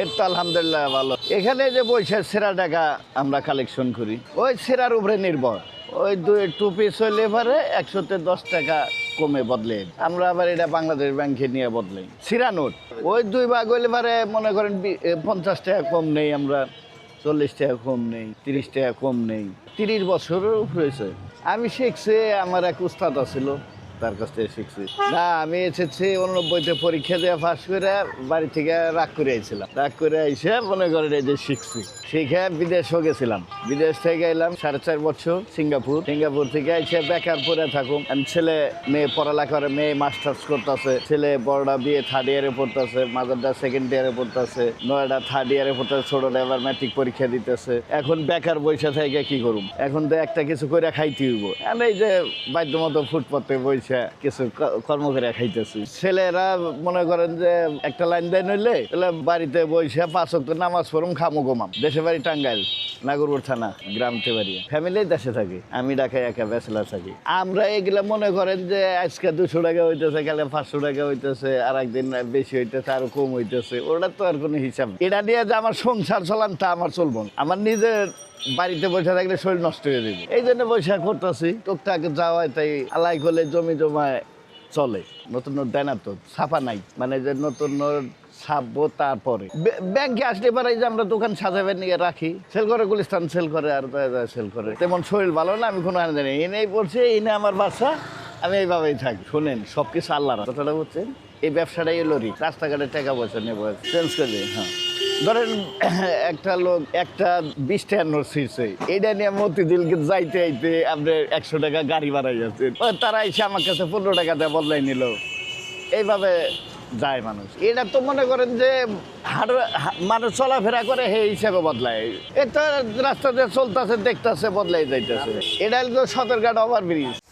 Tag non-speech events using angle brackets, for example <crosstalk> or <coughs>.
এর তো আলহামদুলিল্লাহ ভালো। এখানে যে বৈশাখ সেরা টাকা আমরা কালেকশন করি। ওই সেরার উপরে নির্ভর। ওই দুই টু পিস হইলে পারে একশোতে দশ টাকা কমে বদলে। আমরা আবার এটা বাংলাদেশ ব্যাংকে নিয়ে বদলাই সিরা নোট। ওই দুই ভাগ হইলে পারে মনে করেন পঞ্চাশ টাকা কম নেই, আমরা চল্লিশ টাকা কম নেই, তিরিশ টাকা কম নেই। তিরিশ বছরের উপরে আমি শিখছি আমার এক উস্তাদ ছিল তার কাছ থেকে শিখছি। না, আমি এসেছি উননব্বইতে পরীক্ষা দিয়ে পাস করে বাড়ি থেকে রাগ করে আইছিলাম। রাগ করে আইসে মনে করেন এই যে শিখছি। শিখে বিদেশও গেছিলাম। বিদেশ থেকে এলাম সাড়ে চার বছর সিঙ্গাপুর। সিঙ্গাপুর থেকে এসে বেকার থাকুম আমি ছেলে, মেয়ে পড়ালেখা করে, মেয়ে মাস্টার্স করতেছে। ছেলে বড়টা বিয়ে থার্ড ইয়ারে পড়তেছে মাদারটা সেকেন্ড ইয়ারে পড়তেছে, নয়টা থার্ড ইয়ারে পড়তেছে ছোটটা এবার ম্যাট্রিক পরীক্ষা দিতেছে। এখন বেকার বৈশা থেকে কি করুম? এখন তো একটা কিছু করে খাইতে হইব। এই যে বাধ্য মতো ফুটপাতে বৈশা কিছু কর্ম করে খাইতেছি। ছেলেরা মনে করেন যে একটা লাইন দেয় নইলে তাহলে বাড়িতে বৈশা পাঁচ নামাজ পড়ুম, খামো ঘুমাম। দেশে বাড়ি টাঙ্গাইল। নাগরপুর থানা, গ্রাম বাড়ি ফ্যামিলি দেশে থাকি, আমি ঢাকায় একা, ব্যাচেলার থাকি। আমরা এগুলা মনে করেন যে আজকে দুশো টাকা হইতেছে, কালে পাঁচশো টাকা হইতেছে, আর একদিন বেশি হইতেছে, আরও কম হইতেছে, ওটা তো আর কোনো হিসাব এটা নিয়ে যে আমার সংসার চলান তা আমার চলবো আমার নিজের বাড়িতে বসে থাকলে শরীর নষ্ট হয়ে যাবে। এই জন্য বৈশাখ করতেছি। টুকটাক যাওয়ায় তাই আলাই করলে জমি জমায় চলে। নতুন নোট তো, ছাপা নাই। মানে যে নতুন ছাপবো তারপরে। ব্যাংকে আসলে পারে যে আমরা দোকান সাজাবে নিয়ে রাখি, সেল করে গুলিস্তান, সেল করে আর সেল করে। তেমন শরীর ভালো না, আমি কোনো আনন্দ নেই এনেই পড়ছে, এনে আমার বাচ্চা আমি এইভাবেই থাকি। শোনেন সব কিছু আল্লাহর কথাটা বলছেন এই ব্যবসাটাই লরি রাস্তাঘাটে টাকা পয়সা নেব, চেঞ্জ করে হ্যাঁ। ধরেন, <coughs> একটা লোক একটা বিশ টাকার নোট ছিঁড়ছে। এটা নিয়ে মতিঝিলকে যাইতে আইতে আপনি একশো টাকা গাড়ি বাড়াই যাচ্ছেন তারা এসে আমার কাছে পনেরো টাকা দিয়ে বদলাই নিল। এইভাবে যায় মানুষ। এটা তো মনে করেন যে হাট হা- মানুষ চলাফেরা করে সেই হিসাবে বদলায়। এটা রাস্তা দিয়ে চলতেছে, দেখতেছে, বদলাই যাইতেছে। এটা সদরঘাট ওভার ব্রিজ